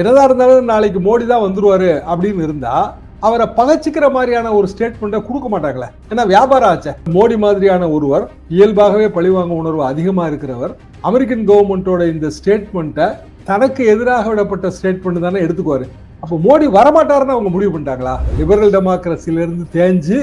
என்னதான் இருந்தாலும் நாளைக்கு மோடி தான் வந்துருவாரு அப்படின்னு இருந்தா அவரை பகச்சிக்கிற மாதிரியான ஒரு ஸ்டேட்மெண்ட்டை கொடுக்க மாட்டாங்களே. ஏன்னா வியாபாரம் ஆச்ச. மோடி மாதிரியான ஒருவர் இயல்பாகவே பழிவாங்க உணர்வு அதிகமாக இருக்கிறவர் அமெரிக்கன் கவர்மெண்ட்டோட இந்த ஸ்டேட்மெண்ட்டை தனக்கு எதிராக விடப்பட்ட ஸ்டேட்மெண்ட் தானே எடுத்துக்குவாரு. அப்போ மோடி வரமாட்டாருன்னு அவங்க முடிவு பண்ணிட்டாங்களா? லிபரல் டெமோக்ரஸிலேருந்து தேஞ்சு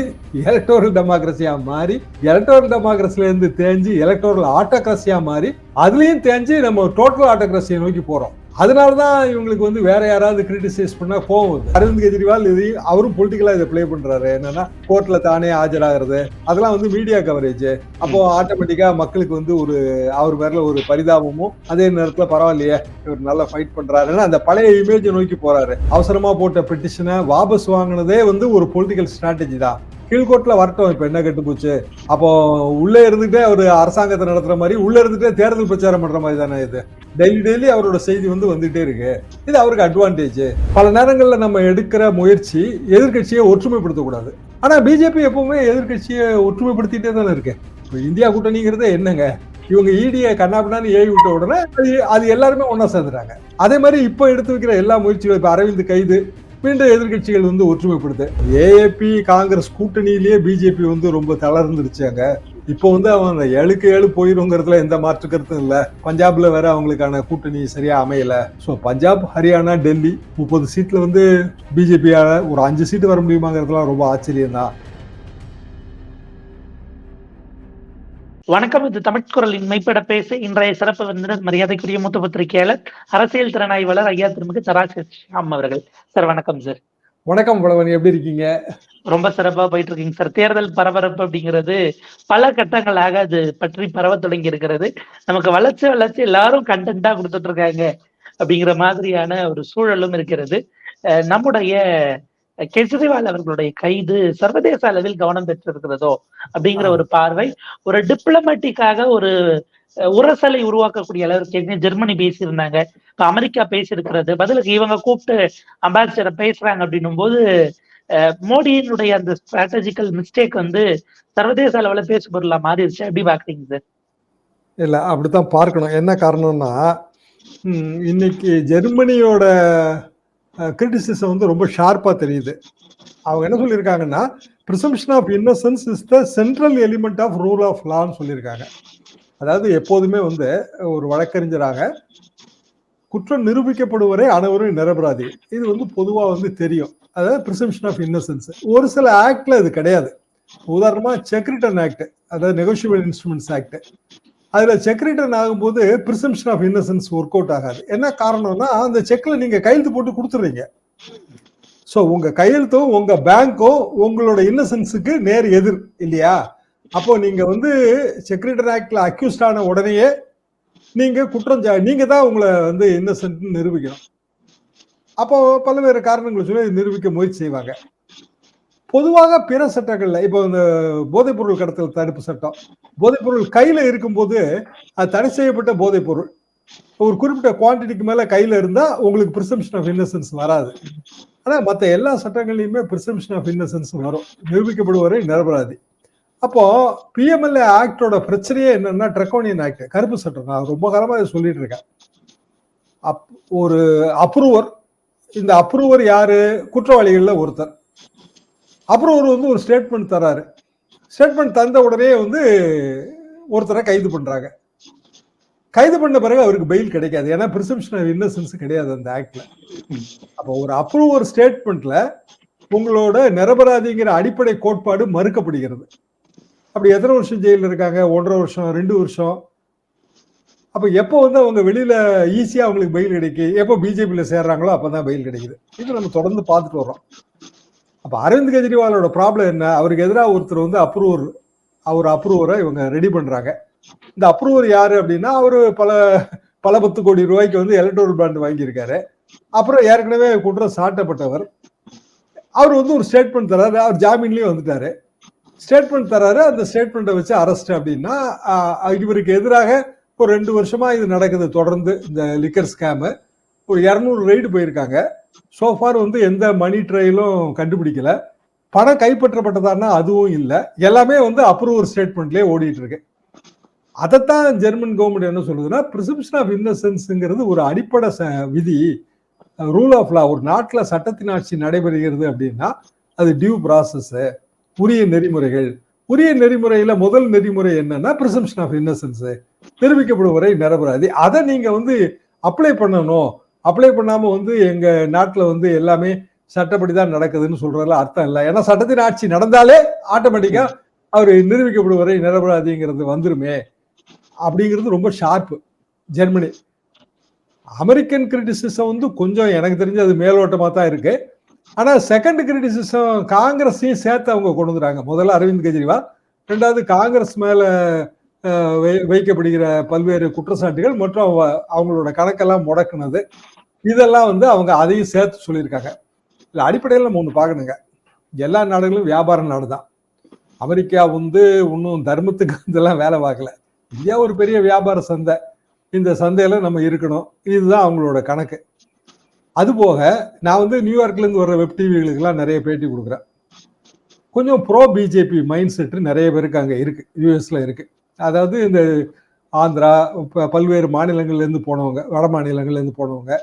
எலக்டோரல் டெமோக்ரஸியாக மாறி எலக்டோரல் டெமோக்ரஸிலேருந்து தேஞ்சு எலக்டோரல் ஆட்டோக்ரஸியாக மாறி அதுலேயும் தேஞ்சு நம்ம டோட்டல் ஆட்டோக்ரஸியை நோக்கி போகிறோம் அதனால தான் இவங்களுக்கு வந்து வேற யாராவது கிரிட்டிசைஸ் பண்ணா கோவம் அரவிந்த் கெஜ்ரிவால் இது அவரும் பொலிட்டிக்கலா இதை ப்ளே பண்றாரு. என்னன்னா கோர்ட்ல தானே ஆஜராகிறது. அதெல்லாம் வந்து மீடியா கவரேஜ் அப்போ ஆட்டோமேட்டிக்கா மக்களுக்கு வந்து ஒரு அவர் மேல ஒரு பரிதாபமும் அதே நேரத்துல பரவாயில்லையே இவர் நல்லா ஃபைட் பண்றாருன்னு அந்த பழைய இமேஜை நோக்கி போறாரு. அவசரமா போட்ட பெட்டிஷனை வாபஸ் வாங்கினதே வந்து ஒரு பொலிட்டிக்கல் ஸ்ட்ராட்டஜி தான். கீழ்கோர்ட்ல வரட்டும் இப்ப என்ன கெட்டு போச்சு? அப்போ உள்ள இருந்துட்டே அவர் அரசாங்கத்தை நடத்துற மாதிரி உள்ள இருந்துட்டே தேர்தல் பிரச்சாரம் பண்ற மாதிரி தானே இது. டெய்லி டெய்லி அவரோட செய்தி வந்து வந்துட்டே இருக்கு. இது அவருக்கு அட்வான்டேஜ் பல நேரங்களில் நம்ம எடுக்கிற முயற்சி எதிர்க்கட்சியை ஒற்றுமைப்படுத்தக்கூடாது. ஆனால் பிஜேபி எப்பவுமே எதிர்க்கட்சியை ஒற்றுமைப்படுத்திட்டே தானே இருக்கு. இப்போ இந்தியா கூட்டணிங்கிறது என்னங்க? இவங்க ஈடியை கண்ணாபின்னான்னு ஏவி விட்ட உடனே அது அது எல்லாருமே ஒன்றா சேர்ந்துட்டாங்க. அதே மாதிரி இப்போ எடுத்து வைக்கிற எல்லா முயற்சிகளும் இப்போ அரவிந்த் கைது மீண்டும் எதிர்க்கட்சிகள் வந்து ஒற்றுமைப்படுது. ஏஏபி காங்கிரஸ் கூட்டணியிலேயே பிஜேபி வந்து ரொம்ப தளர்ந்துருச்சாங்க. இப்போ வந்து அவன் அந்த ஏழுக்கு ஏழு போயிருங்கிறதுல எந்த மாற்று கருத்தும் இல்லை. பஞ்சாப்ல வேற அவங்களுக்கான கூட்டணி சரியா அமையல. ஸோ பஞ்சாப் ஹரியானா டெல்லி முப்பது சீட்ல வந்து பிஜேபியால ஒரு அஞ்சு சீட்டு வர முடியுமாங்கிறதுலாம் ரொம்ப ஆச்சரியம் தான் வணக்கம் இது தமிழ் குரலின் மெய்ப்பட பேச. இன்றைய சிறப்பு விருந்தினர் மரியாதைக்குரிய மூத்த பத்திரிகையாளர் அரசியல் திறனாய்வாளர் ஐயா திருமிகு சராசி ஷாம் அவர்கள். சார் வணக்கம் சார். வணக்கம் புலவன் எப்படி இருக்கீங்க? ரொம்ப சிறப்பா போயிட்டு இருக்கீங்க சார். தேர்தல் பரபரப்பு அப்படிங்கிறது பல கட்டங்களாக அது பற்றி பரவ தொடங்கி இருக்கிறது நமக்கு வளர்ச்சி வளர்ச்சி எல்லாரும் கண்டென்ட்டா கொடுத்துட்டு இருக்காங்க அப்படிங்கிற மாதிரியான ஒரு சூழலும் இருக்கிறது. அஹ் நம்முடைய கெஜ்ரிவால் அவர்களுடைய கைது சர்வதேச அளவில் கவனம் பெற்றிருக்கிறதோ அப்படிங்கிற ஒரு பார்வை ஒரு டிப்ளமேட்டிக்காக ஒரு உரசலை உருவாக்கக்கூடிய அளவிற்கு ஜெர்மனி பேசியிருந்தாங்க. இப்ப அமெரிக்கா பேசியிருக்கிறது. பதிலுக்கு இவங்க கூப்பிட்டு அம்பாசிடரை பேசுறாங்க அப்படின்னும் போது மோடியினுடைய அந்த ஸ்ட்ராட்டஜிக்கல் மிஸ்டேக் வந்து சர்வதேச அளவுல பேச பொருளா மாறிடுச்சு. எப்படி பாக்குறீங்க சார் இல்லை அப்படித்தான் பார்க்கணும். என்ன காரணம்னா இன்னைக்கு ஜெர்மனியோட கிரிட்டிசிசம் வந்து ரொம்ப ஷார்ப்பா தெரியுது. அவங்க என்ன சொல்லியிருக்காங்கன்னா presumption of innocence is the central element of rule of லான்னு சொல்லியிருக்காங்க. அதாவது எப்போதுமே வந்து ஒரு வழக்கறிஞராக குற்றம் நிரூபிக்கப்படுவரை அனைவரும் நிரபராதி. இது வந்து பொதுவாக வந்து தெரியும். அதாவது ப்ரிசம்ஷன் ஆஃப் இன்னசென்ஸ் ஒரு சில ஆக்டில் இது கிடையாது. உதாரணமா செக்ரிட்டன் ஆக்ட் அதாவது நெகோஷியபிள் இன்ஸ்ட்ருமெண்ட்ஸ் ஆக்ட் அதில் செக் ரிட்டர்ன் ஆகும்போது presumption of innocence work out ஆகாது. என்ன காரணம்னா அந்த செக்கில் நீங்கள் கையெழுத்து போட்டு கொடுத்துறீங்க ஸோ உங்கள் கையெழுத்தும் உங்கள் பேங்க்கும் உங்களோட இன்னசென்ஸுக்கு நேர் எதிர் இல்லையா? அப்போ நீங்க வந்து செக்ரட்டரி ஆக்ட்ல அக்யூஸ்ட் ஆன உடனேயே நீங்க குற்றம் நீங்க தான் உங்களை வந்து இன்னசென்ட் நிரூபிக்கணும். அப்போ பல்வேறு காரணங்களை சொல்லி நிரூபிக்க முயற்சி செய்வாங்க. பொதுவாக பிற சட்டங்கள்ல இப்போ இந்த போதைப்பொருள் கடத்தல் தடுப்பு சட்டம் போதைப்பொருள் கையில இருக்கும்போது அது தடை செய்யப்பட்ட போதைப்பொருள் ஒரு குறிப்பிட்ட குவான்டிட்டிக்கு மேல கையில இருந்தா உங்களுக்கு பிரிசம்ஷன் ஆஃப் இன்னசென்ஸ் வராது. ஆனா மற்ற எல்லா சட்டங்கள்லயுமே பிரிசம்ஷன் ஆஃப் இன்னசென்ஸ் வரும். நிரூபிக்கப்படுவரை நிரபராதி. அப்போ பிஎம்எல்ஏ ஆக்டோட பிரச்சனையே என்னன்னா ட்ரெக்கோனியன் ஆக்ட் கருப்பு சட்டம் நான் ரொம்ப காலமாக இதை சொல்லிட்டு இருக்கேன். அப் ஒரு அப்ரூவர் இந்த அப்ரூவர் யாரு? குற்றவாளிகளில் ஒருத்தர். அப்ரூவர் வந்து ஒரு ஸ்டேட்மெண்ட் தராரு. ஸ்டேட்மெண்ட் தந்த உடனே வந்து ஒருத்தரை கைது பண்றாங்க. கைது பண்ண பிறகு அவருக்கு பெயில் கிடைக்காது. ஏன்னா பிரிசம்ஷன் ஆஃப் இன்னசென்ஸ் கிடையாது அந்த ஆக்ட்ல அப்போ ஒரு அப்ரூவர் ஸ்டேட்மெண்ட்ல உங்களோட நிரபராதிங்கிற அடிப்படை கோட்பாடு மறுக்கப்படுகிறது. அப்படி எத்தனை வருஷம் ஜெயிலில் இருக்காங்க? ஒன்றரை வருஷம் ரெண்டு வருஷம். அப்போ எப்போ வந்து அவங்க வெளியில ஈஸியாக அவங்களுக்கு பயில் கிடைக்கு? எப்போ பிஜேபியில் சேர்றாங்களோ அப்பதான் பயில் கிடைக்குது. இது நம்ம தொடர்ந்து பார்த்துட்டு வர்றோம். அப்போ அரவிந்த் கெஜ்ரிவாலோட ப்ராப்ளம் என்ன? அவருக்கு எதிராக ஒருத்தர் வந்து அப்ரூவர் அவர் அப்ரூவரை இவங்க ரெடி பண்ணுறாங்க இந்த அப்ரூவர் யார் அப்படின்னா அவர் பல பல பத்து கோடி ரூபாய்க்கு வந்து எலக்ட்ரோல் பிராண்ட் வாங்கியிருக்காரு. அப்புறம் ஏற்கனவே குற்றம் சாட்டப்பட்டவர். அவர் வந்து ஒரு ஸ்டேட்மெண்ட் தராரு. அவர் ஜாமீன்லேயும் வந்துட்டாரு. ஸ்டேட்மெண்ட் தராரு. அந்த ஸ்டேட்மெண்ட்டை வச்சு அரெஸ்ட் அப்படின்னா இவருக்கு எதிராக ஒரு ரெண்டு வருஷமா இது நடக்குது தொடர்ந்து இந்த லிக்கர் ஸ்கேமு. ஒரு இரநூறு ரைடு போயிருக்காங்க. சோஃபார் வந்து எந்த மணி ட்ரையலும் கண்டுபிடிக்கல. பணம் கைப்பற்றப்பட்டதான்னா அதுவும் இல்லை. எல்லாமே வந்து அப்ரூவர் ஸ்டேட்மெண்ட்லேயே ஓடிட்டு இருக்கு. அதைத்தான் ஜெர்மன் கவர்மெண்ட் என்ன சொல்லுதுன்னா பிரிசம்ஷன் ஆஃப் இன்னசென்ஸுங்கிறது ஒரு அடிப்படை ச- விதி. ரூல் ஆஃப் லா ஒரு நாட்டில் சட்டத்தின் ஆட்சி நடைபெறுகிறது அப்படின்னா அது டியூ ப்ராசஸ்ஸு உரிய நெறிமுறைகள். உரிய நெறிமுறையில முதல் நெறிமுறை என்னன்னா பிரசம்ஷன் ஆஃப் இன்னசென்ஸ் தெரிவிக்கப்படுவரை வரை நிரபராதி. அதை நீங்க வந்து அப்ளை பண்ணணும். அப்ளை பண்ணாம வந்து எங்க நாட்டில் வந்து எல்லாமே சட்டப்படி தான் நடக்குதுன்னு சொல்றதுல அர்த்தம் இல்லை. ஏன்னா சட்டத்தின் ஆட்சி நடந்தாலே ஆட்டோமேட்டிக்கா அவர் நிரூபிக்கப்படும் வரை நிரபராதிங்கிறது வந்துருமே. அப்படிங்கிறது ரொம்ப ஷார்ப்பு ஜெர்மனி. அமெரிக்கன் கிரிட்டிசிசம் வந்து கொஞ்சம் எனக்கு தெரிஞ்சு அது மேலோட்டமாக தான் இருக்குது ஆனால் செகண்ட் கிரிட்டிசிசம் காங்கிரஸையும் சேர்த்து அவங்க கொண்டு வந்துறாங்க முதல்ல அரவிந்த் கெஜ்ரிவால் ரெண்டாவது காங்கிரஸ் மேலே வை- வைக்கப்படுகிற பல்வேறு குற்றச்சாட்டுகள் மற்றும் அவ- அவங்களோட கணக்கெல்லாம் முடக்குனது. இதெல்லாம் வந்து அவங்க அதையும் சேர்த்து சொல்லியிருக்காங்க. இல்லை அடிப்படையில் நம்ம ஒன்று பார்க்கணுங்க. எல்லா நாடுகளும் வியாபார நாடு தான். அமெரிக்கா வந்து ஒன்றும் தர்மத்துக்கு இதெல்லாம் வேலை பார்க்கல. இந்தியா ஒரு பெரிய வியாபார சந்தை. இந்த சந்தையில் நம்ம இருக்கணும். இதுதான் அவங்களோட கணக்கு. அது போக நான் வந்து நியூயார்க்லேருந்து வர வர்ற வெப் டிவிகளுக்கெல்லாம் நிறைய பேட்டி கொடுக்குறேன். கொஞ்சம் ப்ரோ பிஜேபி மைண்ட் செட்டு நிறைய பேருக்கு அங்கே இருக்குது யூஎஸில் இருக்குது அதாவது இந்த ஆந்திரா இப்போ பல்வேறு மாநிலங்கள்லேருந்து போனவங்க வட மாநிலங்கள்லேருந்து போனவங்க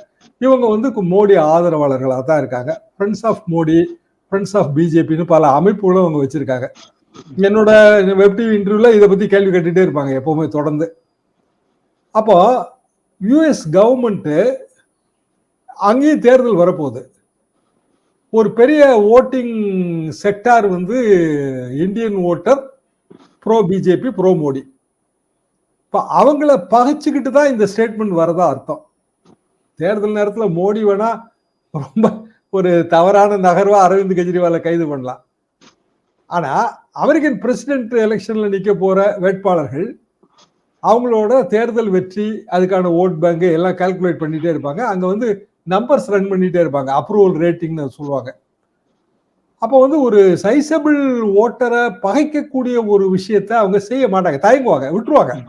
இவங்க வந்து மோடி ஆதரவாளர்களாக தான் இருக்காங்க. Friends of Modi friends of பிஜேபின்னு பல அமைப்புகளும் அவங்க வச்சுருக்காங்க. என்னோட வெப் டிவி இன்டர்வியூவில் இதை பற்றி கேள்வி கேட்டுகிட்டே இருப்பாங்க எப்போவுமே தொடர்ந்து. அப்போ யுஎஸ் கவர்மெண்ட்டு அங்கேயும் தேர்தல் வரப்போகுது. ஒரு பெரிய ஓட்டிங் செக்டார் வந்து Indian voter pro BJP pro Modi இப்போ அவங்கள பகைச்சிக்கிட்டு தான் இந்த ஸ்டேட்மெண்ட் வரதா அர்த்தம். தேர்தல் நேரத்தில் மோடி வேணா ரொம்ப ஒரு தவறான நகர்வா அரவிந்த் கெஜ்ரிவாலை கைது பண்ணலாம். ஆனால் அமெரிக்கன் பிரசிடென்ட் எலெக்ஷனில் நிற்க போகிற வேட்பாளர்கள் அவங்களோட தேர்தல் வெற்றி அதுக்கான ஓட் பேங்கு எல்லாம் கால்குலேட் பண்ணிகிட்டே இருப்பாங்க. அங்கே வந்து நம்பர்ஸ் ரன் பண்ணிட்டே இருப்பாங்க. அப்ரூவல் ரேட்டிங்னு சொல்லுவாங்க. அப்போ வந்து ஒரு சைசபிள் ஓட்டரை பகைக்கக்கூடிய ஒரு விஷயத்த அவங்க செய்ய மாட்டாங்க. தயங்குவாங்க. விட்டுருவாங்க.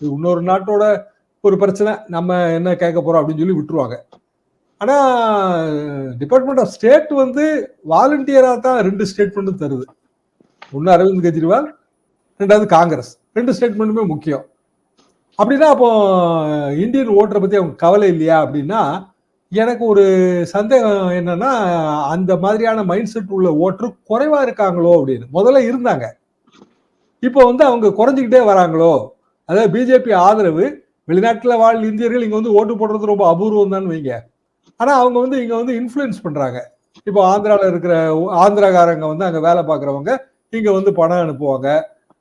இது இன்னொரு நாட்டோட ஒரு பிரச்சனை. நம்ம என்ன கேட்க போறோம் அப்படின்னு சொல்லி விட்டுருவாங்க. ஆனா டிபார்ட்மெண்ட் ஆஃப் ஸ்டேட் வந்து வாலண்டியரா தான் ரெண்டு ஸ்டேட்மெண்ட்டும் தருது. ஒன்னு அரவிந்த் கெஜ்ரிவால் ரெண்டாவது காங்கிரஸ். ரெண்டு ஸ்டேட்மெண்ட்டுமே முக்கியம். அப்படின்னா அப்போ இந்தியன் ஓட்டரை பத்தி அவங்க கவலை இல்லையா அப்படின்னா எனக்கு ஒரு சந்தேகம் என்னன்னா அந்த மாதிரியான மைண்ட் செட் உள்ள ஓட்டர் குறைவா இருக்காங்களோ அப்படின்னு. முதல்ல இருந்தாங்க. இப்போ வந்து அவங்க குறைஞ்சிக்கிட்டே வராங்களோ? அதாவது பிஜேபி ஆதரவு வெளிநாட்டில் வாழ் இந்தியர்கள் இங்கே வந்து ஓட்டு போடுறது ரொம்ப அபூர்வம் தான் வைங்க. ஆனால் அவங்க வந்து இங்கே வந்து இன்ஃப்ளூயன்ஸ் பண்ணுறாங்க இப்போ ஆந்திராவில் இருக்கிற ஆந்திராக்காரங்க வந்து அங்கே வேலை பார்க்குறவங்க இங்கே வந்து பணம் அனுப்புவாங்க.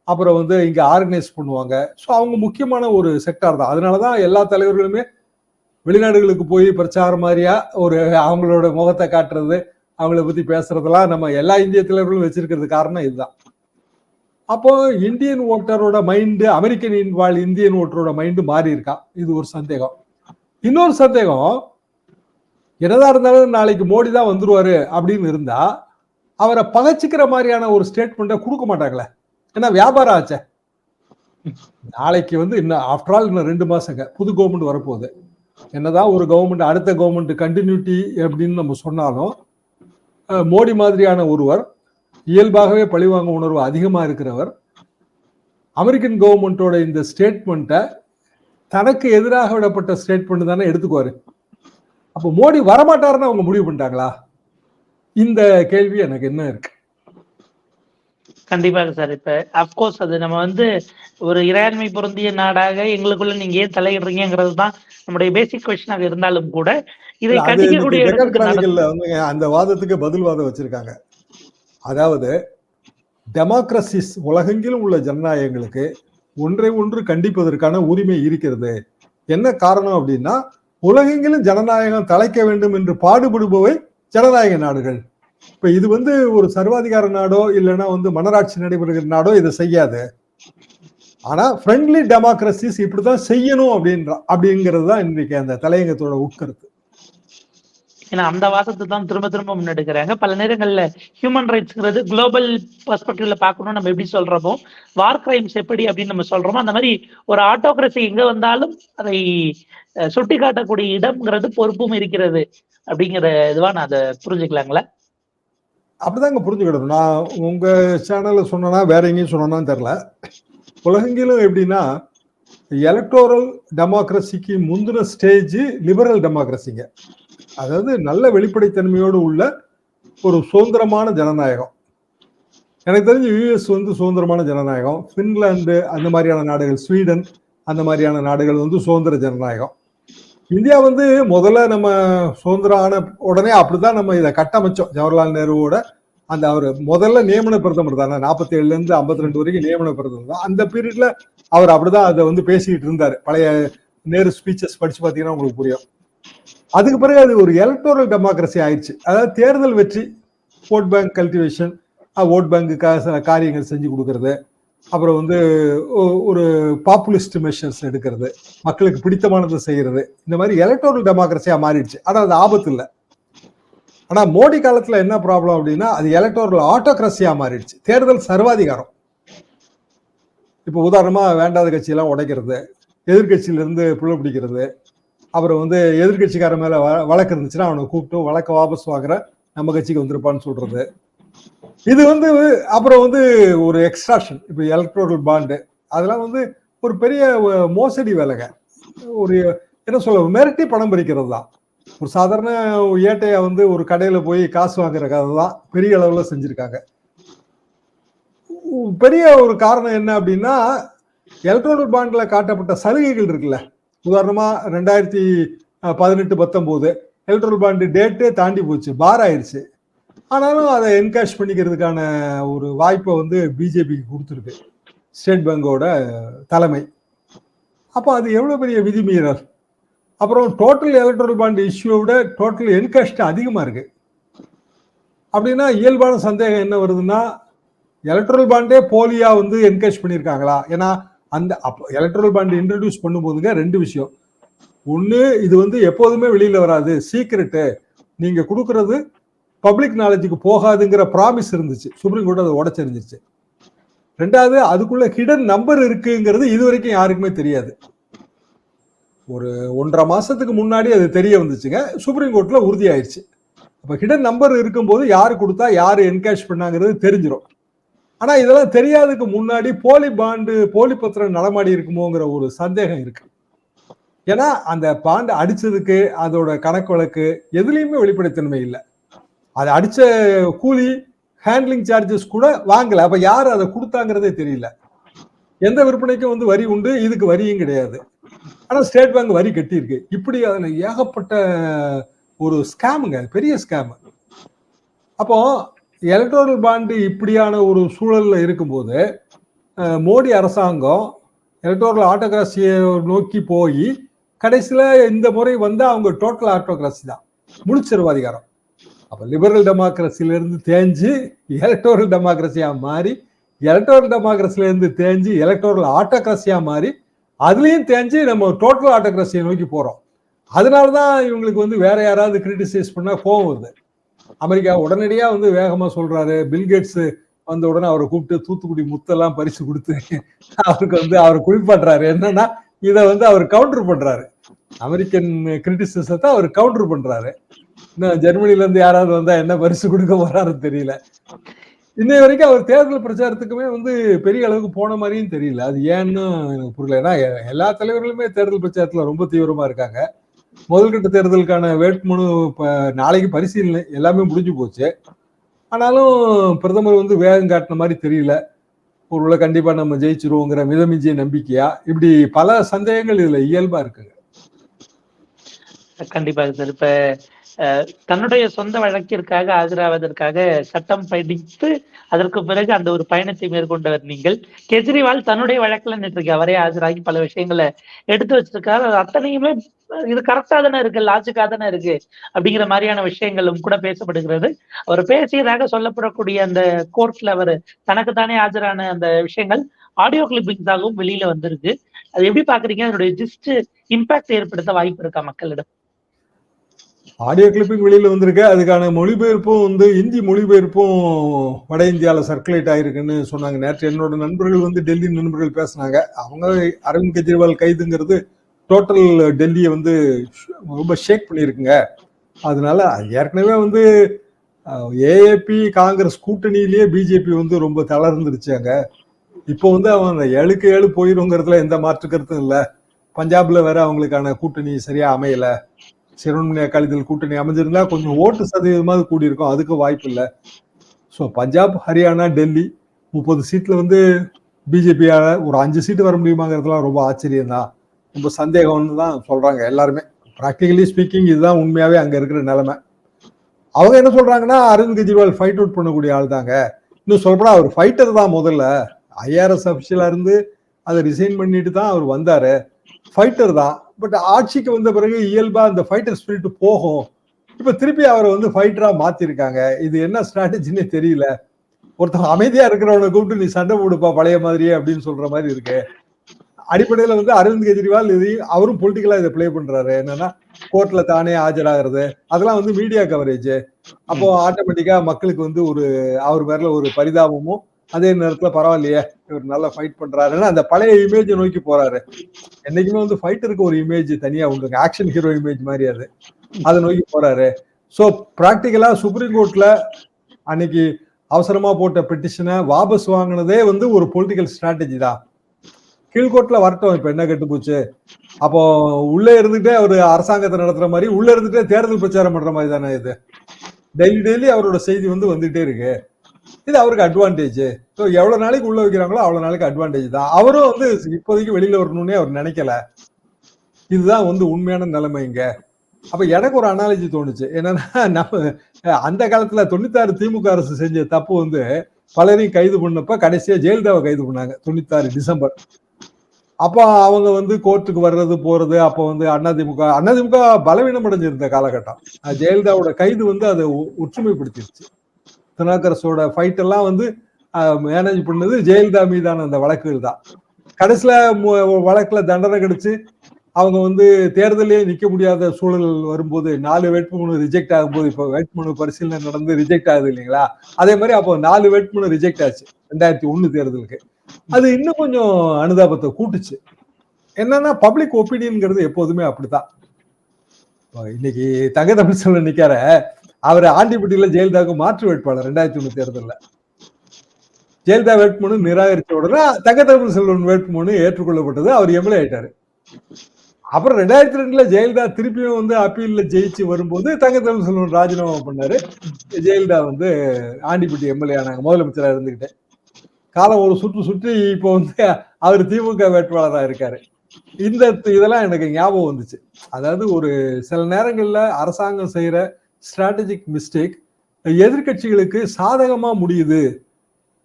அப்புறம் வந்து இங்கே ஆர்கனைஸ் பண்ணுவாங்க. ஸோ அவங்க முக்கியமான ஒரு செக்டார் தான். அதனால தான் எல்லா தலைவர்களுமே வெளிநாடுகளுக்கு போய் பிரச்சாரம் மாதிரியா ஒரு அவங்களோட முகத்தை காட்டுறது அவங்கள பத்தி பேசுறதெல்லாம் நம்ம எல்லா இந்திய தலைவர்களும் வச்சிருக்கிறது காரணம் இதுதான். அப்போ இந்தியன் ஓட்டரோட மைண்டு அமெரிக்கன் வாழ் இந்தியன் ஓட்டரோட மைண்டு மாறி இருக்கா? இது ஒரு சந்தேகம். இன்னொரு சந்தேகம் என்னதான் இருந்தாலும் நாளைக்கு மோடி தான் வந்துருவாரு அப்படின்னு இருந்தா அவரை பகைச்சிக்கிற மாதிரியான ஒரு ஸ்டேட்மெண்ட்டை கொடுக்க மாட்டாங்களே. ஏன்னா வியாபாரம் ஆச்சே. நாளைக்கு வந்து இன்னும் ஆஃப்டர் ஆல் இன்னும் ரெண்டு மாசங்க. புது கவர்மெண்ட் வரப்போகுது. என்னதான் ஒரு கவர்மெண்ட் அடுத்த கவர்மெண்ட் கண்டினியூட்டி அப்படின்னு நம்ம சொன்னாலும் மோடி மாதிரியான ஒருவர் இயல்பாகவே பழிவாங்க உணர்வு அதிகமா இருக்கிறவர் அமெரிக்கன் கவர்மெண்ட்டோட இந்த ஸ்டேட்மெண்ட்டை தனக்கு எதிராக விடப்பட்ட ஸ்டேட்மெண்ட் தானே எடுத்துக்குவாரு. அப்போ மோடி வரமாட்டாருன்னு அவங்க முடிவு பண்ணிட்டாங்களா? இந்த கேள்வி எனக்கு என்ன இருக்கு? கண்டிப்பாக சார். இப்ப அப்கோர்ஸ் அது நம்ம வந்து ஒரு இறையாண்மை பொருந்திய நாடாக எங்களுக்குள்ள நீங்க ஏன் தலையிடுறீங்கிறது தான் நம்முடைய பேசிக் கொஸ்டினாக இருந்தாலும் கூட இதை கண்டிக்கக்கூடிய அந்த வாதத்துக்கு பதில் வாதம் வச்சிருக்காங்க. அதாவது டெமோக்ரசிஸ் உலகெங்கிலும் உள்ள ஜனநாயகங்களுக்கு ஒன்றை ஒன்று கண்டிப்பதற்கான உரிமை இருக்கிறது. என்ன காரணம் அப்படின்னா உலகெங்கிலும் ஜனநாயகம் தலைக்க வேண்டும் என்று பாடுபடுபவை ஜனநாயக நாடுகள். இப்ப இது வந்து ஒரு சர்வாதிகார நாடோ இல்லைன்னா வந்து மனராட்சி நடைபெறுகிற நாடோ இதை செய்யாது. ஆனா ஃப்ரெண்ட்லி டெமோக்ரஸிஸ் இப்படிதான் செய்யணும் அப்படின்ற அப்படிங்கிறது தான் இன்றைக்கு அந்த தலையங்கத்தோட உட்கருத்து. ஏன்னா அந்த வாதத்தை தான் திரும்ப திரும்ப முன்னெடுக்கிறாங்க. பல நேரங்கள்ல ஹியூமன் ரைட்ஸ்ங்கிறது குளோபல் பெர்ஸ்பெக்டிவ்ல பார்க்கணும் நம்ம எப்படி சொல்றோமோ வார் கிரைம்ஸ் எப்படி அப்படின்னு நம்ம சொல்றோமோ அந்த மாதிரி ஒரு ஆட்டோகிரசி எங்க வந்தாலும் அதை சுட்டி காட்டக்கூடிய இடம்ங்கிறது பொறுப்பும் இருக்கிறது அப்படிங்கிற இதுவா நான் அதை புரிஞ்சுக்கலாங்களா? அப்படிதாங்க புரிஞ்சுக்கிடணும். நான் உங்க சேனல்ல சொன்னேன்னா வேற எங்கேயும் சொன்னேன்னு தெரில உலகெங்கிலும் எப்படின்னா எலக்டோரல் டெமோக்ரஸிக்கு முந்தின ஸ்டேஜ் லிபரல் டெமோக்ரஸிங்க அதாவது நல்ல வெளிப்படைத்தன்மையோடு உள்ள ஒரு சுதந்திரமான ஜனநாயகம். எனக்கு தெரிஞ்சு யுஎஸ் வந்து சுதந்திரமான ஜனநாயகம். ஃபின்லாந்து அந்த மாதிரியான நாடுகள் ஸ்வீடன் அந்த மாதிரியான நாடுகள் வந்து சுதந்திர ஜனநாயகம். இந்தியா வந்து முதல்ல நம்ம சுதந்திரம் ஆன உடனே அப்படிதான் நம்ம இதை கட்டமைச்சோம். ஜவஹர்லால் நேருவோட அந்த அவர் முதல்ல நியமன பிரதமர் தானே. நாற்பத்தி ஏழுல இருந்து ஐம்பத்தி ரெண்டு வரைக்கும் நியமன பிரதமர் தான். அந்த பீரியட்ல அவர் அப்படிதான் அதை வந்து பேசிக்கிட்டு இருந்தாரு. பழைய நேரு ஸ்பீச்சஸ் படிச்சு பார்த்தீங்கன்னா உங்களுக்கு புரியும். அதுக்கு பிறகு அது ஒரு எலக்டோரல் டெமோக்ரஸி ஆயிடுச்சு. அதாவது தேர்தல் வெற்றி ஓட் பேங்க் கல்டிவேஷன் ஓட் பேங்க்கு காரியங்கள் செஞ்சு கொடுக்கறது. அப்புறம் வந்து ஒரு பாப்புலிஸ்ட் மெஷர்ஸ் எடுக்கிறது மக்களுக்கு பிடித்தமானதை செய்யறது இந்த மாதிரி எலக்டோரல் டெமோக்ரஸியா மாறிடுச்சு. ஆனா அது ஆபத்து இல்லை. ஆனா மோடி காலத்துல என்ன ப்ராப்ளம் அப்படின்னா அது எலக்டோரல் ஆட்டோக்ரஸியா மாறிடுச்சு. தேர்தல் சர்வாதிகாரம். இப்போ உதாரணமா வேண்டாத கட்சியெல்லாம் உடைக்கிறது எதிர்கட்சியிலிருந்து புள்ள பிடிக்கிறது அப்புறம் வந்து எதிர்கட்சிக்கார மேல வ- வழக்கு இருந்துச்சுன்னா அவனை கூப்பிட்டு வழக்க வாபஸ் வாங்குற நம்ம கட்சிக்கு வந்திருப்பான்னு சொல்றது. இது வந்து அப்புறம் வந்து ஒரு எக்ஸ்ட்ராஷன் இப்போ எலக்ட்ரோரல் பாண்டு அதெல்லாம் வந்து ஒரு பெரிய மோசடி வேலைங்க. ஒரு என்ன சொல்ல மிரட்டி பணம் பறிக்கிறது தான். ஒரு சாதாரண ஏட்டையா வந்து ஒரு கடையில போய் காசு வாங்குற கதை தான் பெரிய அளவுல செஞ்சிருக்காங்க. பெரிய ஒரு காரணம் என்ன அப்படின்னா எலக்ட்ரானிக் பாண்ட்ல காட்டப்பட்ட சலுகைகள் இருக்குல்ல. உதாரணமா ரெண்டாயிரத்தி பதினெட்டு பத்தொன்பது எலக்ட்ரல் பாண்டு டேட்டே தாண்டி போச்சு. பார் ஆயிடுச்சு ஆனாலும் அதை என்கேஷ் பண்ணிக்கிறதுக்கான ஒரு வாய்ப்பை வந்து பிஜேபிக்கு கொடுத்துருக்கு. ஸ்டேட் பேங்கோட தலைமை. அப்போ அது எவ்வளோ பெரிய விதிமீறல் அப்புறம் டோட்டல் எலக்ட்ரல் பாண்ட் இஷ்யூவை விட டோட்டல் என்கேஷ்ட் அதிகமாக இருக்குது அப்படின்னா இயல்பான சந்தேகம் என்ன வருதுன்னா எலக்ட்ரல் பாண்டே போலியாக வந்து என்கேஷ் பண்ணியிருக்காங்களா? ஏன்னா அந்த அப்போ எலக்ட்ரல் பாண்ட் இன்ட்ரடியூஸ் பண்ணும்போதுங்க ரெண்டு விஷயம். ஒன்று இது வந்து எப்போதுமே வெளியில் வராது. சீக்ரெட்டு நீங்கள் கொடுக்குறது பப்ளிக் நாலேஜுக்கு போகாதுங்கிற ப்ராமிஸ் இருந்துச்சு. சுப்ரீம் கோர்ட் அதை உடச்சிருந்துச்சு ரெண்டாவது அதுக்குள்ள ஹிடன் நம்பர் இருக்குங்கிறது இது வரைக்கும் யாருக்குமே தெரியாது. ஒரு ஒன்றரை மாசத்துக்கு முன்னாடி அது தெரிய வந்துச்சுங்க. சுப்ரீம் கோர்ட்ல உறுதி ஆயிடுச்சு ஹிடன் நம்பர் இருக்கும்போது யார் கொடுத்தா யார் என்கேஷ் பண்ணாங்கிறது தெரிஞ்சிடும் ஆனால் இதெல்லாம் தெரியாததுக்கு முன்னாடி போலி பாண்டு போலி பத்திரம் நடமாடி இருக்குமோங்கிற ஒரு சந்தேகம் இருக்கு. ஏன்னா அந்த பாண்டு அடிச்சதுக்கு அதோட கணக்கு வழக்கு எதுலேயுமே வெளிப்படைத்தன்மை இல்லை. அது அடித்த கூலி ஹேண்ட்லிங் சார்ஜஸ் கூட வாங்கல. அப்போ யார் அதை கொடுத்தாங்கிறதே தெரியல. எந்த விற்பனைக்கும் வந்து வரி உண்டு இதுக்கு வரியும் கிடையாது. ஆனால் ஸ்டேட் பேங்க் வரி கட்டியிருக்கு. இப்படி அதில் ஏகப்பட்ட ஒரு ஸ்கேமுங்க. பெரிய ஸ்கேம். அப்போ எலக்ட்ரல் பாண்டு இப்படியான ஒரு சூழலில் இருக்கும்போது மோடி அரசாங்கம் எலக்ட்ரல் ஆட்டோகிராசியை நோக்கி போய் கடைசியில் இந்த முறை வந்து அவங்க டோட்டல் ஆட்டோகிராசி தான். முழுச்சர்வாதிகாரம் அப்போ லிபரல் டெமோக்ரஸிலேருந்து தேஞ்சு எலக்டோரல் டெமோக்ரஸியாக மாறி எலக்டோரல் டெமோக்ரஸிலேருந்து தேஞ்சு எலக்டோரல் ஆட்டோக்ரஸியாக மாறி அதுலேயும் தேஞ்சு நம்ம டோட்டல் ஆட்டோக்ரஸியை நோக்கி போறோம். அதனால தான் இவங்களுக்கு வந்து வேற யாராவது கிரிட்டிசைஸ் பண்ணால் கோவம் வருது. அமெரிக்கா உடனடியா வந்து வேகமா சொல்றாரு. பில்கேட்ஸ் வந்த உடனே அவரை கூப்பிட்டு தூத்துக்குடி முத்தெல்லாம் பரிசு கொடுத்து அவருக்கு வந்து அவர் குளிப்பாட்டுறாரு. என்னன்னா இதை வந்து அவர் கவுண்டர் பண்றாரு. அமெரிக்கன் கிரிட்டிசிசத்தை அவர் கவுண்டர் பண்றாரு. இன்னும் ஜெர்மனில இருந்து யாராவது வந்தா என்ன பரிசு கொடுக்க போறாரு தெரியல. இன்னை வரைக்கும் அவர் தேர்தல் பிரச்சாரத்துக்குமே வந்து பெரிய அளவுக்கு போன மாதிரியும் தெரியல. அது ஏன்னு எனக்கு புரியல. ஏன்னா எல்லா தலைவர்களுமே தேர்தல் பிரச்சாரத்துல ரொம்ப தீவிரமா இருக்காங்க. முதல்கட்ட தேர்தலுக்கான வேட்புமனு நாளைக்கு பரிசீலனை எல்லாமே முடிஞ்சு போச்சு. ஆனாலும் பிரதமர் வந்து வேகம் காட்டின மாதிரி தெரியல. ஒருவேளை கண்டிப்பா நம்ம ஜெயிச்சிருவோங்கிற மிதமிஞ்சிய நம்பிக்கையா? இப்படி பல சந்தேகங்கள் இதுல இயல்பா இருக்குங்க. கண்டிப்பா சார். இப்ப தன்னுடைய சொந்த வழக்கிற்காக ஆஜராவதற்காக சட்டம் பயணித்து அதற்கு பிறகு அந்த ஒரு பயணத்தை மேற்கொண்டவர் நீங்கள். கெஜ்ரிவால் தன்னுடைய வழக்குல நின்றுருக்கு அவரே ஆஜராகி பல விஷயங்களை எடுத்து வச்சிருக்காரு. அது அத்தனையுமே இது கரெக்டா தானே இருக்கு லாஜிக்கா தானே இருக்கு அப்படிங்கிற மாதிரியான விஷயங்களும் கூட பேசப்படுகிறது. அவர் பேசியதாக சொல்லப்படக்கூடிய அந்த கோர்ட்ல அவர் தனக்கு தானே ஆஜரான அந்த விஷயங்கள் ஆடியோ கிளிப்பிங்ஸாகவும் வெளியில வந்திருக்கு. அது எப்படி பாக்குறீங்க அதனுடைய ஜிஸ்ட் இம்பாக்ட் ஏற்படுத்த வாய்ப்பு இருக்கா மக்களிடம்? ஆடியோ கிளிப்பிங் வெளியில வந்திருக்கு. அதுக்கான மொழிபெயர்ப்பும் வந்து இந்தி மொழிபெயர்ப்பும் வட இந்தியாவில் சர்க்குலேட் ஆயிருக்குன்னு சொன்னாங்க. நேற்று என்னோட நண்பர்கள் வந்து டெல்லி நண்பர்கள் பேசினாங்க. அவங்க அரவிந்த் கெஜ்ரிவால் கைதுங்கிறது டோட்டல் டெல்லியை வந்து ரொம்ப ஷேக் பண்ணியிருக்குங்க. அதனால ஏற்கனவே வந்து ஏஏபி காங்கிரஸ் கூட்டணியிலேயே பிஜேபி வந்து ரொம்ப தளர்ந்துருச்சு அங்கே இப்போ வந்து அவன் அந்த ஏழுக்கு ஏழு போயிருங்கிறதுல எந்த மாற்று கருத்தும் இல்லை. பஞ்சாப்ல வேற அவங்களுக்கான கூட்டணி சரியா அமையல. சிறுவன்மணி அகாலிதள் கூட்டணி அமைஞ்சிருந்தா கொஞ்சம் ஓட்டு சதவீதமாவது கூடியிருக்கும். அதுக்கு வாய்ப்பு இல்லை. ஸோ பஞ்சாப் ஹரியானா டெல்லி முப்பது சீட்ல வந்து பிஜேபியால ஒரு அஞ்சு சீட்டு வர முடியுமாங்கிறதுலாம் ரொம்ப ஆச்சரியம் தான் ரொம்ப சந்தேகம்னு தான் சொல்றாங்க எல்லாருமே. ப்ராக்டிகலி ஸ்பீக்கிங் இதுதான் உண்மையாவே அங்க இருக்கிற நிலைமை. அவங்க என்ன சொல்றாங்கன்னா அரவிந்த் கெஜ்ரிவால் ஃபைட் அவுட் பண்ணக்கூடிய ஆள் தாங்க இன்னும் சொல்லப்போனால் அவர் ஃபைட்டர் தான் முதல்ல. ஐஆர்எஸ் அபிஷியலா இருந்து அதை ரிசைன் பண்ணிட்டு தான் அவர் வந்தாரு. ஃபைட்டர் தான். பட் ஆட்சிக்கு வந்த பிறகு இயல்பா அந்த ஃபைட்டர் ஸ்பிரிட் போகும். இப்ப திருப்பி அவரை வந்து ஃபைட்டரா மாத்திருக்காங்க. இது என்ன ஸ்ட்ராட்டஜின்னே தெரியல. ஒருத்தன் அமைதியா இருக்கிறவனை கூப்பிட்டு நீ சண்டை போடுப்பா பழைய மாதிரியே அப்படின்னு சொல்ற மாதிரி இருக்கு. அடிப்படையில வந்து அரவிந்த் கெஜ்ரிவால் இதையும் அவரும் பொலிட்டிக்கலா இதை ப்ளே பண்றாரு. என்னன்னா கோர்ட்ல தானே ஆஜராகிறது. அதெல்லாம் வந்து மீடியா கவரேஜ் அப்போ ஆட்டோமேட்டிக்கா மக்களுக்கு வந்து ஒரு அவர் மேல ஒரு பரிதாபமும் அதே நேரத்துல பரவாயில்லையே இவர் நல்லா ஃபைட் பண்றாருன்னா அந்த பழைய இமேஜை நோக்கி போறாரு. என்னைக்குமே வந்து ஃபைட்டருக்கு ஒரு இமேஜ் தனியா உண்டு. ஆக்ஷன் ஹீரோ இமேஜ் மாதிரி அது. அதை நோக்கி போறாரு. ஸோ ப்ராக்டிக்கலா சுப்ரீம் கோர்ட்ல அன்னைக்கு அவசரமா போட்ட பெட்டிஷனை வாபஸ் வாங்கினதே வந்து ஒரு பொலிட்டிக்கல் ஸ்ட்ராட்டஜி தான். கீழ்கோட்டில் வரட்டும் இப்போ என்ன கெட்டு போச்சு? அப்போ உள்ளே இருந்துகிட்டே அவர் அரசாங்கத்தை நடத்துற மாதிரி உள்ளே இருந்துகிட்டே தேர்தல் பிரச்சாரம் பண்ற மாதிரி தானே இது? டெய்லி டெய்லி அவரோட செய்தி வந்து வந்துகிட்டே இருக்கு. இது அவருக்கு அட்வான்டேஜ் ஸோ எவ்வளவு நாளைக்கு உள்ள வைக்கிறாங்களோ அவ்வளவு நாளைக்கு அட்வான்டேஜ் தான். அவரும் வந்து இப்போதைக்கு வெளியில வரணும்னே அவர் நினைக்கல. இதுதான் வந்து உண்மையான நிலைமை இங்க. அப்ப எனக்கு ஒரு அனாலஜி தோணுச்சு. என்னன்னா நம்ம அந்த காலத்துல தொண்ணூத்தாறு திமுக அரசு செஞ்ச தப்பு வந்து பலரையும் கைது பண்ணப்ப கடைசியா ஜெயலலிதாவை கைது பண்ணாங்க தொண்ணூத்தாறு டிசம்பர். அப்போ அவங்க வந்து கோர்ட்டுக்கு வர்றது போறது அப்போ வந்து அதிமுக அதிமுக பலவீனம் அடைஞ்சிருந்த காலகட்டம். ஜெயலலிதாவோட கைது வந்து அதை ஒ- ஒற்றுமைப்படுத்திருச்சு. திருநாக்கரசோட ஃபைட் எல்லாம் வந்து மேனேஜ் பண்ணது ஜெயலலிதா மீதான அந்த வழக்குகள் தான். கடைசியில வழக்குல தண்டனை கிடைச்சு அவங்க வந்து தேர்தலே நிக்க முடியாத சூழல் வரும்போது நாலு வேட்புமனு ரிஜெக்ட் ஆகும்போது இப்போ வேட்புமனு பரிசீலனை நடந்து ரிஜெக்ட் ஆகுது இல்லைங்களா? அதே மாதிரி அப்போ நாலு வேட்புமனு ரிஜெக்ட் ஆச்சு ரெண்டாயிரத்தி ஒண்ணு தேர்தலுக்கு. அது இன்னும் கொஞ்சம் அனுதாபத்தை கூட்டுச்சு. என்னன்னா பப்ளிக் ஒப்பீனியன்ங்கிறது எப்போதுமே அப்படித்தான். இன்னைக்கு தங்க தமிழ் சொல்ல நிக்கிற அவர் ஆண்டிப்பட்டியில ஜெயலலிதாவுக்கு மாற்று வேட்பாளர் ரெண்டாயிரத்தி ஒண்ணு தேர்தலில் ஜெயலலிதா வேட்புமனு நிராகரிச்ச உடனே தங்கத்தமிழ் செல்வன் வேட்புமனு ஏற்றுக்கொள்ளப்பட்டது. அவர் எம்எல்ஏ ஆயிட்டாரு. அப்புறம் ரெண்டாயிரத்தி ரெண்டுல ஜெயலலிதா திருப்பியும் வந்து அப்பீல்ல ஜெயிச்சு வரும்போது தங்கத்தமிழ் செல்வன் ராஜினாமா பண்ணாரு. ஜெயலலிதா வந்து ஆண்டிப்பட்டி எம்எல்ஏ ஆனாங்க. முதலமைச்சரா இருந்துகிட்டு காலம் ஒரு சுற்று சுற்றி இப்போ வந்து அவர் திமுக வேட்பாளராக இருக்காரு. இந்த இதெல்லாம் எனக்கு ஞாபகம் வந்துச்சு. அதாவது ஒரு சில நேரங்கள்ல அரசாங்கம் செய்யற ஸ்ட்ராட்டஜிக் மிஸ்டேக் எதிர்க்கட்சிகளுக்கு சாதகமாக முடியுது.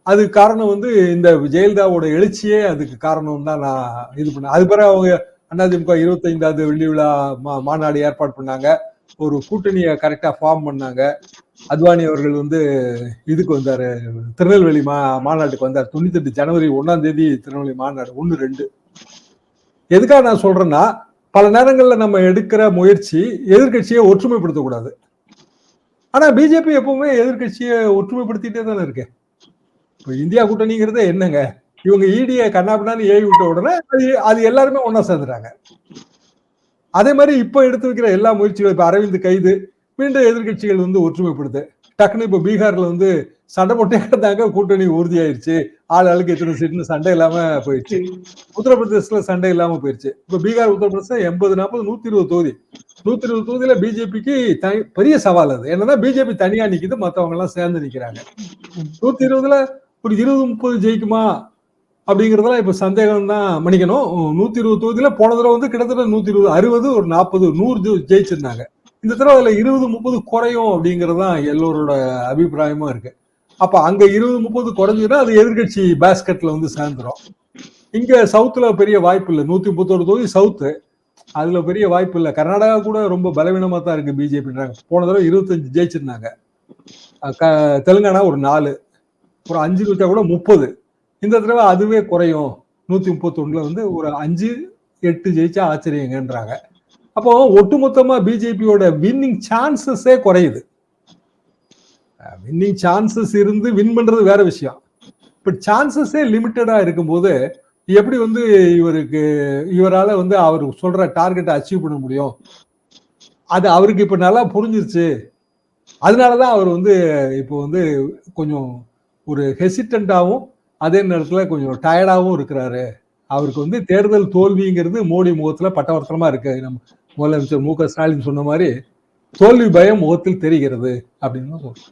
அது காரணம் வந்து இந்த ஜெயலலிதாவோட எழுச்சியே அதுக்கு காரணம் தான் நான் இது பண்ணேன். அது பிறகு அவங்க அதிமுக இருபத்தைந்தாவது வெள்ளி விழா மா- மாநாடு ஏற்பாடு பண்ணாங்க. ஒரு கூட்டணியை கரெக்டாக ஃபார்ம் பண்ணாங்க. அத்வானி அவர்கள் வந்து இதுக்கு வந்தார். திருநெல்வேலி மா மாநாட்டுக்கு வந்தார். தொண்ணூத்தெட்டு ஜனவரி ஒன்றாம் தேதி திருநெல்வேலி மாநாடு ஒன்று ரெண்டு. எதுக்காக நான் சொல்கிறேன்னா பல நேரங்களில் நம்ம எடுக்கிற முயற்சி எதிர்க்கட்சியை ஒற்றுமைப்படுத்தக்கூடாது. ஆனா பிஜேபி எப்பவுமே எதிர்க்கட்சியை ஒற்றுமைப்படுத்திட்டே தானே இருக்கு. இப்போ இந்தியா கூட்டணிங்கிறது என்னங்க? இவங்க ஈடிய கண்ணாபின்னான்னு ஏவி விட்ட உடனே அது அது எல்லாருமே ஒன்றா சேர்ந்துட்டாங்க. அதே மாதிரி இப்போ எடுத்து வைக்கிற எல்லா முயற்சிகளும் இப்போ அரவிந்த் கைது மீண்டும் எதிர்க்கட்சிகள் வந்து ஒற்றுமைப்படுத்து டக்குன்னு இப்போ பீகார்ல வந்து சண்டை போட்டே கிடந்தாங்க கூட்டணி உறுதியாயிருச்சு. ஆள் ஆளுக்கு எத்தனை சீட்னு சண்டை இல்லாம போயிடுச்சு உத்தரப்பிரதேசத்துல சண்டை இல்லாம போயிடுச்சு இப்ப பீகார் உத்தரப்பிரதேசம் எண்பது நாற்பது நூத்தி இருபது தொகுதி. நூத்தி இருபது தொகுதியில பிஜேபிக்கு பெரிய சவால் அது. என்னன்னா பிஜேபி தனியா நிக்குது மத்தவங்க எல்லாம் சேர்ந்து நிக்கிறாங்க. நூத்தி இருபதுல ஒரு இருபது முப்பது ஜெயிக்குமா அப்படிங்கறதெல்லாம் இப்ப சந்தேகம் தான் மன்னிக்கணும். நூத்தி இருபது தொகுதியில போன தடவை வந்து கிட்டத்தட்ட நூத்தி இருபது அறுபது ஒரு நாற்பது நூறு ஜெயிச்சிருந்தாங்க. இந்த தடவை அதுல இருபது முப்பது குறையும் அப்படிங்கிறது தான் எல்லோரோட அபிப்பிராயமும் இருக்கு. அப்ப அங்க இருபது முப்பது குறைஞ்சதுன்னா அது எதிர்க்கட்சி பேஸ்கெட்ல வந்து சேர்ந்துடும் இங்க சவுத்துல பெரிய வாய்ப்பு இல்லை. நூத்தி முப்பத்தோரு தொகுதி சவுத்து அதுல பெரிய வாய்ப்பு இல்லை. கர்நாடகா கூட ரொம்ப பலவீனமா தான் இருக்கு பிஜேபின்றாங்க. போன தடவை இருபத்தஞ்சு ஜெயிச்சிருந்தாங்க. க- தெலுங்கானா ஒரு நாலு ஒரு அஞ்சு வச்சா கூட முப்பது. இந்த தடவை அதுவே குறையும். நூத்தி முப்பத்தொன்னுல வந்து ஒரு அஞ்சு எட்டு ஜெயிச்சா ஆச்சரியங்கன்றாங்க. அப்போ ஒட்டுமொத்தமா பிஜேபியோட வின்னிங் சான்சஸே குறையுது. வின்னிங் சான்சஸ் இருந்து வின் பண்றது வேற விஷயம். பட் சான்சஸே லிமிட்டடா இருக்கும்போது எப்படி வந்து இவருக்கு இவரால் வந்து அவர் சொல்ற டார்கெட்டை அச்சீவ் பண்ண முடியும்? அது அவருக்கு இப்போ நல்லா புரிஞ்சிருச்சு. அதனாலதான் அவர் வந்து இப்போ வந்து கொஞ்சம் ஒரு ஹெசிடண்டாகவும் அதே நேரத்தில் கொஞ்சம் டயர்டாகவும் இருக்கிறாரு. அவருக்கு வந்து தேர்தல் தோல்விங்கிறது மோடி முகத்தில் பட்டவர்த்தனமாக இருக்கு. நம்ம முதலமைச்சர் மு க ஸ்டாலின் சொன்ன மாதிரி தோல்வி பயம் முகத்தில் தெரிகிறது அப்படின்னு சொல்றேன்.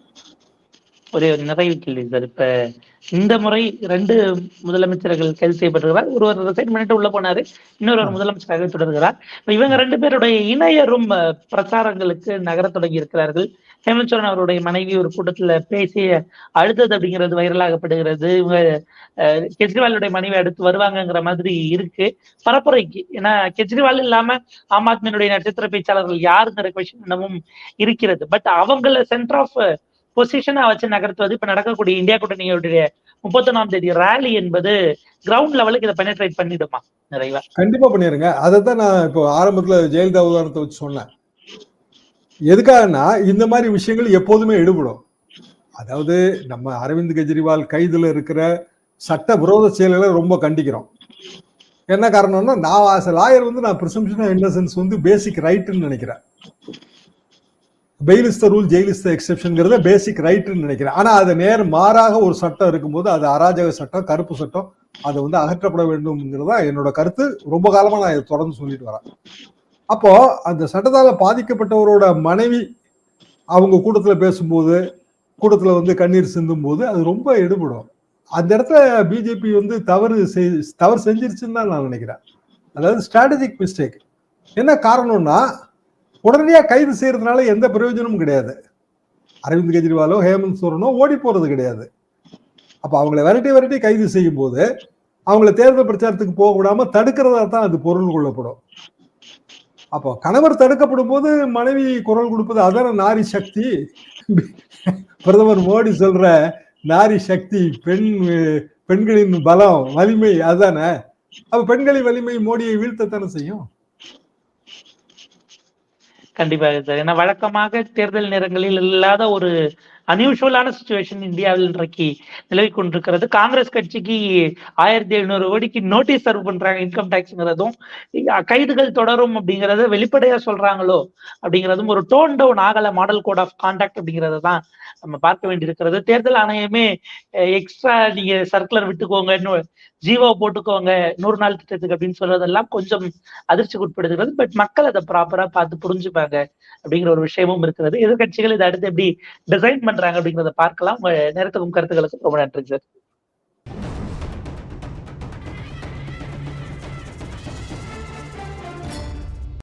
ஒரே ஒரு நிறைவு கேள்வி சார். இப்ப இந்த முறை ரெண்டு முதலமைச்சர்கள் கைது செய்யப்பட்டிருக்கிறார். ஒருவர் ரிசைன் பண்ணிட்டு உள்ள போனாரு. இன்னொரு முதலமைச்சராக தொடர்கிறார். இவங்க ரெண்டு பேருடைய இணையரும் பிரச்சாரங்களுக்கு நகர தொடங்கி இருக்கிறார்கள். ஹேமந்த் அவருடைய மனைவி ஒரு கூட்டத்துல பேசி அழுதது அப்படிங்கிறது வைரலாகப்படுகிறது. இவங்க கெஜ்ரிவாலுடைய மனைவி அடுத்து வருவாங்கங்கிற மாதிரி இருக்கு. பரப்புரைக்கு. ஏன்னா கெஜ்ரிவால் இல்லாம ஆம் ஆத்மியினுடைய நட்சத்திர பேச்சாளர்கள் யாருங்கிற கொஸ்டின் இன்னமும் இருக்கிறது. பட் அவங்கள சென்டர் ஆஃப் பொசிஷனா வச்சு நகர்த்துவது இப்ப நடக்கக்கூடிய இந்தியா கூட்டணியுடைய முப்பத்தொன்னாம் தேதி ரேலி என்பது கிரவுண்ட் லெவலுக்கு இதை பெனட்ரேட் பண்ணிடுமா நிறைவா? கண்டிப்பா பண்ணிருங்க அதை தான் நான் இப்போ ஆரம்பத்துல ஜெயலலிதா உதாரணத்தை வச்சு சொன்னேன். எதுக்காகனா இந்த மாதிரி விஷயங்கள் எப்போதுமே எடுபடும். அதாவது நம்ம அரவிந்த் கெஜ்ரிவால் கைதுல இருக்கிற சட்ட விரோத செயல்களை ரொம்ப கண்டிக்கிறோம். என்ன காரணம்னா நான் ஆஸ் லாயர் வந்து நான் ப்ரிசம்ஷன் ஆஃப் இன்னசென்ஸ் வந்து பேசிக் ரைட்டுன்னு நினைக்கிறேன். Bail the rule jail is the basic ரைட்டுன்னு நினைக்கிறேன். ஆனா அது நேர் மாறாக ஒரு சட்டம் இருக்கும்போது அது அராஜக சட்டம் கருப்பு சட்டம் அதை வந்து அகற்றப்பட வேண்டும்ங்கிறதா என்னோட கருத்து. ரொம்ப காலமா நான் இதை தொடர்ந்து சொல்லிட்டு வரேன். அப்போ அந்த சட்டத்தால பாதிக்கப்பட்டவரோட மனைவி அவங்க கூட்டத்துல பேசும்போது கூட்டத்துல வந்து கண்ணீர் சிந்தும் போது அது ரொம்ப எடுபடும். அந்த இடத்துல பிஜேபி வந்து தவறு செய்- தவறு செஞ்சிருச்சுன்னு தான் நான் நினைக்கிறேன். அதாவது ஸ்ட்ராட்டஜிக் மிஸ்டேக் என்ன காரணம்னா உடனடியாக கைது செய்யறதுனால எந்த பிரயோஜனமும் கிடையாது. அரவிந்த் கெஜ்ரிவாலோ ஹேமந்த் சோரனோ ஓடி போறது கிடையாது. அப்போ அவங்கள விரட்டி விரட்டி கைது செய்யும் போது அவங்கள தேர்தல் பிரச்சாரத்துக்கு போக விடாம தடுக்கிறதா தான் அது பொருள் கொள்ளப்படும். அப்போ கணவர் தடுக்கப்படும் போது மனைவி குரல் கொடுப்பது அதான நாரி சக்தி? பிரதமர் மோடி சொல்ற நாரி சக்தி பெண் பெண்களின் பலம் வலிமை அதானே? அப்ப பெண்களின் வலிமை மோடியை வீழ்த்தத்தானே செய்யும்? கண்டிப்பாக சார். ஏன்னா வழக்கமாக தேர்தல் நேரங்களில் இல்லாத ஒரு அன்யூஷுவலான சுச்சுவேஷன் இந்தியாவில் இன்றைக்கு நிலவி கொண்டிருக்கிறது. காங்கிரஸ் கட்சிக்கு ஆயிரத்தி எழுநூறு கோடிக்கு நோட்டீஸ் சர்வ் பண்றாங்க இன்கம் டேக்ஸ்ங்கிறதும் கைதுகள் தொடரும் அப்படிங்கறத வெளிப்படையா சொல்றாங்களோ அப்படிங்கிறதும் ஒரு டோன் டவுன் ஆகல மாடல் கோட் ஆஃப் கான்டாக்ட் அப்படிங்கறத தான் நம்ம பார்க்க வேண்டியிருக்கிறது. தேர்தல் ஆணையமே எக்ஸ்ட்ரா நீங்க சர்க்குலர் விட்டுக்கோங்கன்னு ஜீவோ போட்டுக்கோங்க நூறு நாள் திட்டத்துக்கு அப்படின்னு சொல்றதெல்லாம் கொஞ்சம் அதிர்ச்சிக்கு உட்படுத்துகிறது. பட் மக்கள் அதை ப்ராப்பரா பார்த்து புரிஞ்சுப்பாங்க அப்படிங்கிற ஒரு விஷயமும் இருக்கிறது. எதிர்கட்சிகள் இதை அடுத்து எப்படி டிசைன் பண்றாங்க அப்படிங்கிறத பார்க்கலாம். உங்க நேரத்துக்கும் கருத்துக்களுக்கு ரொம்ப நன்றி சார்